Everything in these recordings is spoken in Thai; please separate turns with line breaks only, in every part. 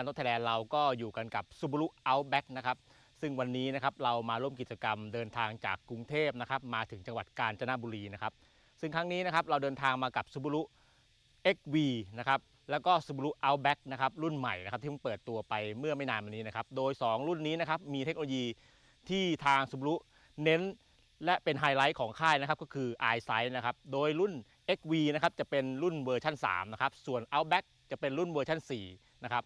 านรถไทยแลนด์เราก็อยู่กันกับ Subaru Outback นะครับซึ่งวันนี้นะครับเรามาร่วมกิจกรรมเดินทางจากกรุงเทพนะครับมาถึงจังหวัดกาญจนบุรีนะครับซึ่งครั้งนี้นะครับเราเดินทางมากับ Subaru XV นะครับแล้วก็ Subaru Outback นะครับรุ่นใหม่นะครับที่เพิ่งเปิดตัวไปเมื่อไม่นานมานี้นะครับโดย 2 รุ่นนี้นะครับมีเทคโนโลยีที่ทาง Subaru เน้นและเป็นไฮไลท์ของค่ายนะครับก็คือ EyeSight นะครับโดยรุ่น XV นะครับจะเป็นรุ่นเวอร์ชัน3นะครับส่วน Outback จะเป็นรุ่นเวอร์ชัน4นะครับ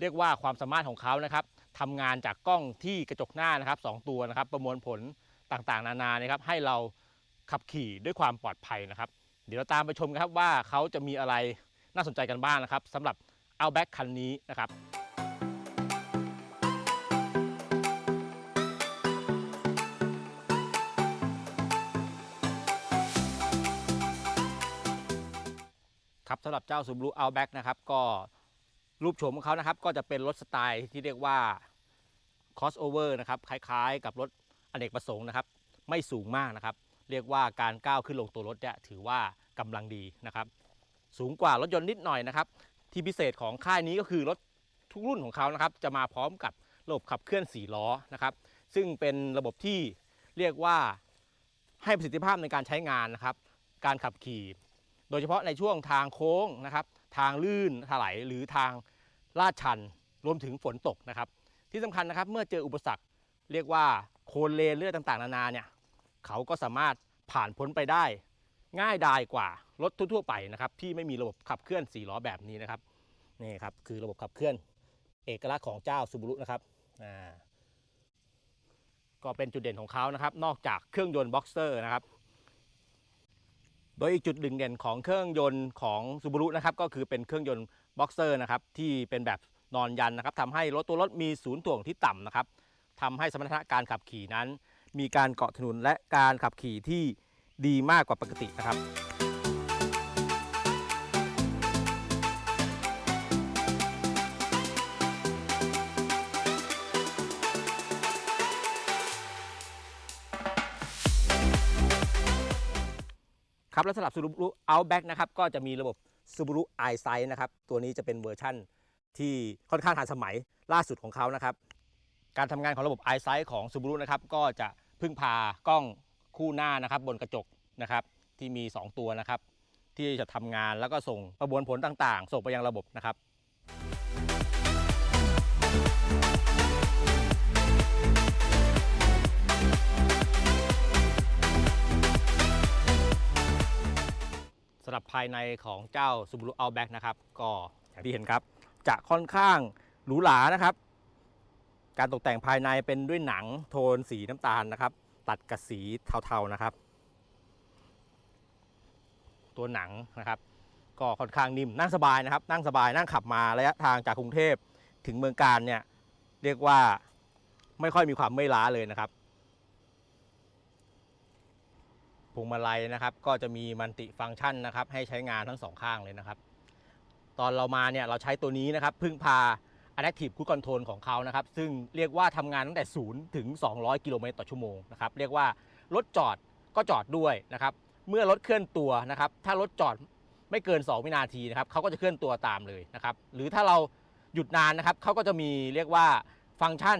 เรียกว่าความสามารถของเขานะครับทำงานจากกล้องที่กระจกหน้านะครับสองตัวนะครับ ประมวลผลต่างๆ นานานะครับ ให้เราขับขี่ด้วยความปลอดภัยนะครับ เดี๋ยวเราตามไปชมกันครับว่าเขาจะมีอะไรน่าสนใจกันบ้างนะครับสำหรับ Outback คันนี้นะครับครับสำหรับเจ้า Subaru Outback นะครับ ก็ รูปโฉมของเขานะครับ ก็จะเป็นรถสไตล์ที่เรียกว่า crossover นะครับคล้ายๆ กับรถอเนกประสงค์นะครับ ไม่สูงมากนะครับ เรียกว่าการก้าวขึ้นลงตัวรถเนี่ยถือว่ากำลังดีนะครับ สูงกว่ารถยนต์นิดหน่อยนะครับ ที่พิเศษของค่ายนี้ก็คือรถทุกรุ่นของเขานะครับ จะมาพร้อมกับระบบขับเคลื่อน4ล้อนะครับ ซึ่งเป็นระบบที่เรียกว่าให้ประสิทธิภาพในการใช้งานนะครับ การขับขี่ โดยเฉพาะในช่วงทางโค้งนะครับ ทางลื่นถลายหรือทางลาดชัน รวมถึงฝนตกนะครับ ที่สำคัญนะครับเมื่อเจออุปสรรค เรียกว่าโคนเลนเลือดต่างๆ นานาเนี่ยเขาก็สามารถผ่านพ้นไปได้ ง่ายดายกว่ารถทั่วๆไปนะครับที่ไม่มีระบบขับเคลื่อน4ล้อแบบนี้นะครับนี่ครับคือระบบขับเคลื่อน เอกลักษณ์ของเจ้า Subaru นะครับอ่าก็เป็นจุดเด่นของเขานะครับ นอกจากเครื่องยนต์บ็อกเซอร์นะครับ โดยอีกจุดดึงเด่นของเครื่องยนต์ของซูบูรุนะครับก็คือเป็นเครื่องยนต์บ็อกเซอร์นะครับที่เป็นแบบนอนยันนะครับทำให้รถตัวรถมีศูนย์ถ่วงที่ต่ำนะครับทำให้สมรรถนะการขับขี่นั้น มีการเกาะถนนและการขับขี่ที่ดีมากกว่าปกตินะครับ ครับและสำหรับ Subaru Outback นะครับก็จะมีระบบ Subaru EyeSight นะครับตัวนี้จะเป็นเวอร์ชั่นที่ค่อนข้างทันสมัยล่าสุดของเขานะครับการทำงานของระบบ EyeSight ของ Subaru นะครับก็จะพึ่งพากล้องคู่หน้านะครับบนกระจกนะครับที่มี 2 ตัวนะครับที่จะทำงานแล้วก็ส่งประมวลผลต่างๆ ส่งไปยังระบบนะครับำหรับภายในของเจ้า Subaru Outback นะครับ ก็อย่างที่เห็นครับ จะค่อนข้างหรูหรานะครับ การตกแต่งภายในเป็นด้วยหนังโทนสีน้ำตาลนะครับ ตัดกับสีเทาๆนะครับ ตัวหนังนะครับ ก็ค่อนข้างนิ่มนั่งสบายนะครับ นั่งสบายนั่งขับมาระยะทางจากกรุงเทพถึงเมืองการเนี่ยเรียกว่าไม่ค่อยมีความเมื่อยล้าเลยนะครับ พ วงมาลัยนะครับ ก็จะมีมัลติฟังก์ชันนะครับ ให้ใช้งานทั้งสองข้างเลยนะครับ ตอนเรามาเนี่ยเราใช้ตัวนี้นะครับ พึ่งพา Adaptive Cruise Control ของเขานะครับ ซึ่งเรียกว่าทำงานตั้งแต่ 0 ถึง 200 กิโลเมตรต่อชั่วโมงนะครับ เรียกว่ารถจอดก็จอดด้วยนะครับ เมื่อรถเคลื่อนตัวนะครับ ถ้ารถจอดไม่เกิน 2 วินาทีนะครับเขาก็จะเคลื่อนตัวตามเลยนะครับ หรือถ้าเราหยุดนานนะครับเขาก็จะมีเรียกว่าฟังก์ชัน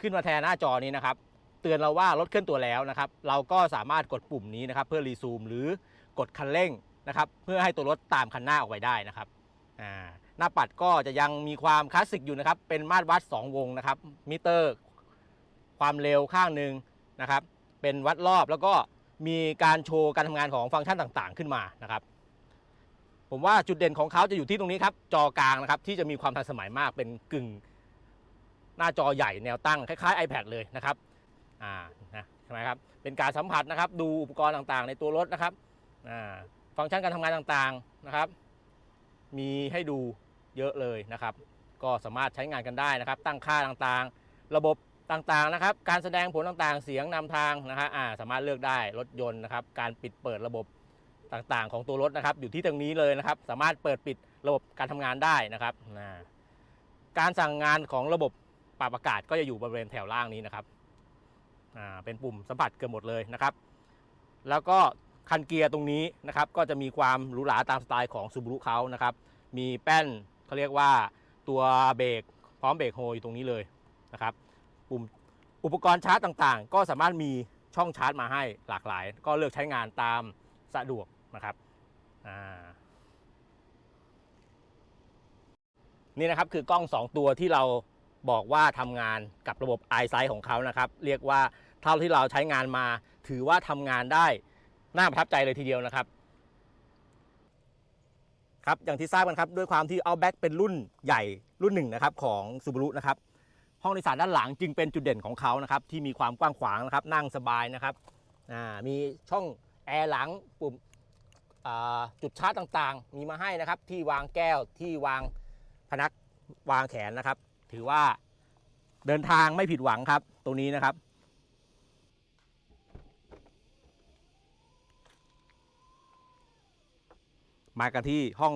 ขึ้นมาแทนหน้าจอนี้นะครับ เตือนเราว่ารถเคลื่อนตัวแล้วนะครับ เราก็สามารถกดปุ่มนี้นะครับ เพื่อรีซูมหรือกดคันเร่งนะครับ เพื่อให้ตัวรถตามคันหน้าออกไปได้นะครับหน้าปัดก็จะยังมีความคลาสสิกอยู่นะครับ เป็นมาตรวัด 2 วงนะครับ มิเตอร์ ความเร็วข้างหนึ่งนะครับ เป็นวัดรอบแล้วก็มีการโชว์การทำงานของฟังก์ชันต่างๆ ขึ้นมานะครับ ผมว่าจุดเด่นของเขาจะอยู่ที่ตรงนี้ครับ จอกลางนะครับ ที่จะมีความทันสมัยมากเป็นกึ่ง หน้าจอใหญ่แนวตั้งคล้ายๆ iPad เลยนะครับ อ่านะใช่ไหมครับเป็นการสัมผัสนะครับ ดูอุปกรณ์ต่างๆ ในตัวรถนะครับอ่าฟังก์ชันการทำงานต่างๆนะครับ มีให้ดูเยอะเลยนะครับ ก็สามารถใช้งานกันได้นะครับ ตั้งค่าต่างๆ ระบบต่างๆนะครับ การแสดงผลต่างๆ เสียงนำทางนะฮะอ่าสามารถเลือกได้รถยนต์นะครับ การปิดเปิดระบบต่างๆ ของตัวรถนะครับ อยู่ที่ตรงนี้เลยนะครับ สามารถเปิดปิดระบบการทำงานได้นะครับ การสั่งงานของระบบปรับอากาศก็จะอยู่บริเวณแถวล่างนี้นะครับ อ่าเป็นปุ่มสัมผัสเกือบหมดเลยนะครับ แล้วก็คันเกียร์ตรงนี้นะครับ ก็จะมีความหรูหราตามสไตล์ของ Subaru เขานะครับ มีแป้นเขาเรียกว่าตัวเบรกพร้อมเบรกโฮอยู่ตรงนี้เลยนะครับ ปุ่มอุปกรณ์ชาร์จต่างๆ ก็สามารถมีช่องชาร์จมาให้หลากหลาย ก็เลือกใช้งานตามสะดวกนะครับอ่านี่นะครับคือกล้อง 2 ตัวที่เรา บอกว่าทำงานกับระบบ iSight ของเขานะครับ เรียกว่าเท่าที่เราใช้งานมา ถือว่าทำงานได้น่าประทับใจเลยทีเดียวนะครับครับอย่างที่ทราบกันครับด้วยความที่ Outback เป็นรุ่นใหญ่รุ่นหนึ่งนะครับของ Subaru นะครับห้องโดยสารด้านหลังจึงเป็นจุดเด่นของเขานะครับที่มีความกว้างขวางนะครับนั่งสบายนะครับมีช่องแอร์หลังปุ่มจุดชาร์จต่างๆ มีมาให้นะครับที่วางแก้วที่วางพนักวางแขนนะครับ ถือว่าเดินทางไม่ผิดหวังครับ ตรงนี้นะครับ มากันที่ห้อง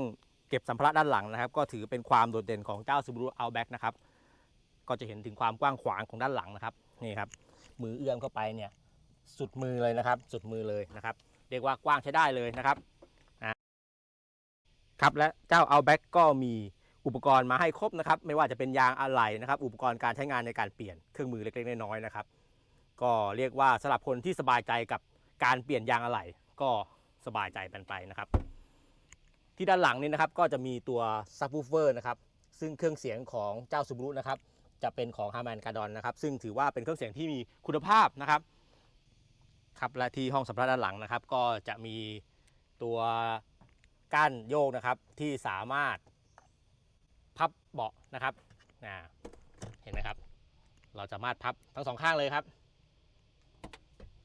เก็บสัมภาระด้านหลังนะครับ ก็ถือเป็นความโดดเด่นของเจ้า Subaru Outback นะครับ ก็จะเห็นถึงความกว้างขวางของด้านหลังนะครับนี่ครับ มือเอื้อมเข้าไปเนี่ยสุดมือเลยนะครับ สุดมือเลยนะครับ เรียกว่ากว้างใช้ได้เลยนะครับครับและเจ้า Outback ก็มี อุปกรณ์มาให้ครบนะครับไม่ว่าจะเป็นยางอะไหล่นะครับ อุปกรณ์การใช้งานในการเปลี่ยนเครื่องมือเล็กๆน้อยๆนะครับ ก็เรียกว่าสำหรับคนที่สบายใจกับการเปลี่ยนยางอะไหล่ก็สบายใจเป็นไปนะครับ ที่ด้านหลังนี้นะครับก็จะมีตัวซับ w ูเฟอร์นะครับซึ่งเครื่องเสียงของเจ้า Subaru นะครับจะเป็นของ Harman Kardon นนะครับซึ่งถือว่าเป็นเครื่องเสียงที่มีคุณภาพนะครับครับและที่ห้องสัมภาระด้านหลังนะครับ ก็จะมีตัวก้านโยกนะครับที่สามารถ พับเบาะนะครับอ่าเห็นไหมครับ เราสามารถพับทั้งสองข้างเลยครับ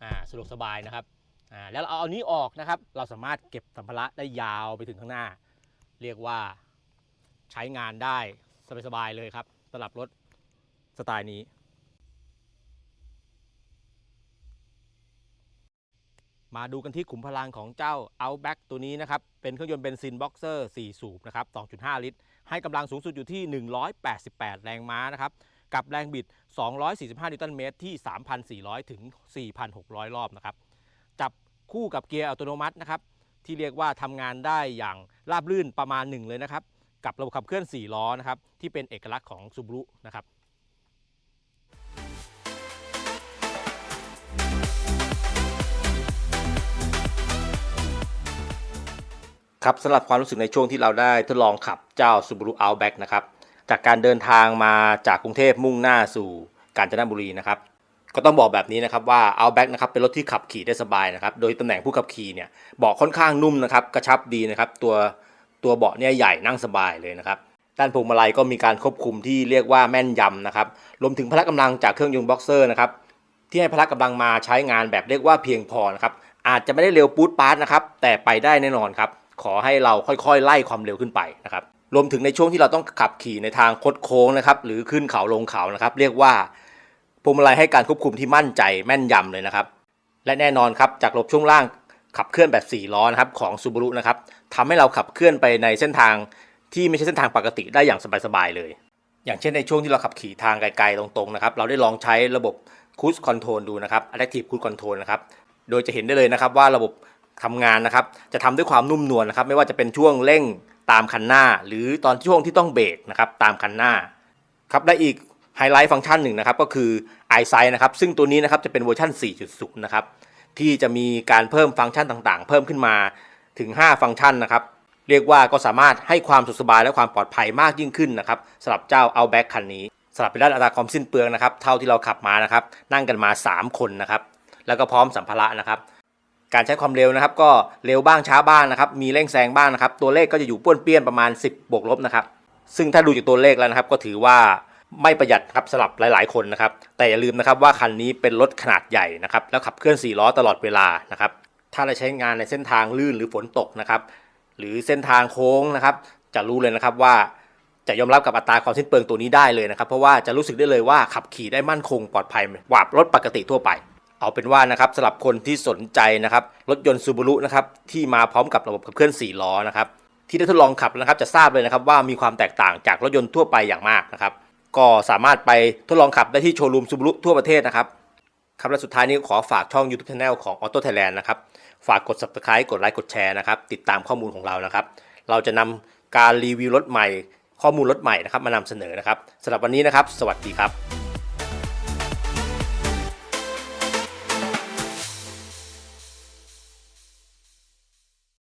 อ่าสะดวกสบายนะครับอ่าแล้วเราเอาอันนี้ออกนะครับ เราสามารถเก็บสัมภาระได้ยาวไปถึงข้างหน้า เรียกว่าใช้งานได้สบายๆเลยครับสำหรับรถสไตล์นี้มาดูกันที่ขุมพลังของเจ้า Outback ตัวนี้นะครับ เป็นเครื่องยนต์เบนซินบ็อกเซอร์ 4 สูบนะครับ 2.5 ลิตร ให้กำลังสูงสุดอยู่ที่ 188 แรงม้านะครับ กับแรงบิด 245 นิวตันเมตรที่ 3,400 ถึง 4,600 รอบนะครับ จับคู่กับเกียร์อัตโนมัตินะครับ ที่เรียกว่าทำงานได้อย่างราบรื่นประมาณหนึ่งเลยนะครับ กับระบบขับเคลื่อน 4 ล้อนะครับ ที่เป็นเอกลักษณ์ของซูบ a รุนะครับ ครับสำหรับความรู้สึกในช่วงที่เราได้ทดลองขับเจ้า Subaru Outback นะครับจากการเดินทางมาจากกรุงเทพมุ่งหน้าสู่กาญจนบุรีนะครับก็ต้องบอกแบบนี้นะครับว่า Outback นะครับเป็นรถที่ขับขี่ได้สบายนะครับโดยตำแหน่งผู้ขับขี่เนี่ยเบาะค่อนข้างนุ่มนะครับกระชับดีนะครับตัวตัวเบาะเนี่ยใหญ่นั่งสบายเลยนะครับด้านพวงมาลัยก็มีการควบคุมที่เรียกว่าแม่นยำนะครับรวมถึงพละกำลังจากเครื่องยนต์บ็อกเซอร์นะครับที่ให้พละกำลังมาใช้งานแบบเรียกว่าเพียงพอนะครับอาจจะไม่ได้เร็วปู๊ดปาร์ตนะครับแต่ไปได้แน่นอนครับ ขอให้เราค่อยๆ ไล่ความเร็วขึ้นไปนะครับรวมถึงในช่วงที่เราต้องขับขี่ในทางคดโค้งนะครับหรือขึ้นเขาลงเขานะครับ เรียกว่าพวงมาลัยให้การควบคุมที่มั่นใจแม่นยำเลยนะครับ และแน่นอนครับจากระบบช่วงล่างขับเคลื่อนแบบ 4 ล้อนะครับของ Subaru นะครับทำให้เราขับเคลื่อนไปในเส้นทางที่ไม่ใช่เส้นทางปกติได้อย่างสบายๆเลย อย่างเช่นในช่วงที่เราขับขี่ทางไกลๆตรงๆนะครับเราได้ลองใช้ระบบ Cruise Control ดูนะครับ Adaptive Cruise Control นะครับโดยจะเห็นได้เลยนะครับว่าระบบ ทำงานนะครับ จะทำด้วยความนุ่มนวลนะครับ ไม่ว่าจะเป็นช่วงเร่งตามคันหน้า หรือตอนช่วงที่ต้องเบรกนะครับตามคันหน้าครับและอีกไฮไลท์ฟังก์ชันหนึ่งนะครับก็คือ iSight นะครับซึ่งตัวนี้นะครับจะเป็นเวอร์ชัน4.0 นะครับที่จะมีการเพิ่มฟังก์ชันต่างๆ เพิ่มขึ้นมาถึง 5 ฟังก์ชันนะครับเรียกว่าก็สามารถให้ความสุขสบายและความปลอดภัยมากยิ่งขึ้นนะครับสำหรับเจ้า Outback คันนี้สำหรับเป็นด้านอัตราความสิ้นเปลืองนะครับเท่าที่เราขับมานะครับนั่งกันมา 3 คนนะครับแล้วก็พร้อมสัมภาระนะครับ การใช้ความเร็วนะครับก็เร็วบ้างช้าบ้างนะครับ มีเร่งแซงบ้างนะครับ ตัวเลขก็จะอยู่ป้วนเปี้ยนประมาณ 10บวกลบนะครับ ซึ่งถ้าดูจากตัวเลขแล้วนะครับ ก็ถือว่าไม่ประหยัดครับสำหรับหลาย ๆ คนนะครับ แต่อย่าลืมนะครับว่าคันนี้เป็นรถขนาดใหญ่นะครับ แล้วขับเคลื่อน 4 ล้อตลอดเวลานะครับ ถ้าเราใช้งานในเส้นทางลื่นหรือฝนตกนะครับ หรือเส้นทางโค้งนะครับ จะรู้เลยนะครับว่าจะยอมรับกับอัตราความสิ้นเปลืองตัวนี้ได้เลยนะครับ เพราะว่าจะรู้สึกได้เลยว่าขับขี่ได้มั่นคงปลอดภัยกว่ารถปกติทั่วไป เอาเป็นว่านะครับสำหรับคนที่สนใจนะครับรถยนต์ซูบูรุนะครับที่มาพร้อมกับระบบขับเคลื่อน 4 ล้อนะครับที่ได้ทดลองขับนะครับจะทราบเลยนะครับว่ามีความแตกต่างจากรถยนต์ทั่วไปอย่างมากนะครับก็สามารถไปทดลองขับได้ที่โชว์รูมซูบูรุทั่วประเทศนะครับครับและสุดท้ายนี้ขอฝากช่อง YouTube Channel ของ Auto Thailand นะครับฝากกด Subscribe กดไลค์กดแชร์นะครับติดตามข้อมูลของเรานะครับ เราจะนำการรีวิวรถใหม่ ข้อมูลรถใหม่นะครับมานำเสนอนะครับสำหรับวันนี้นะครับ สวัสดีครับ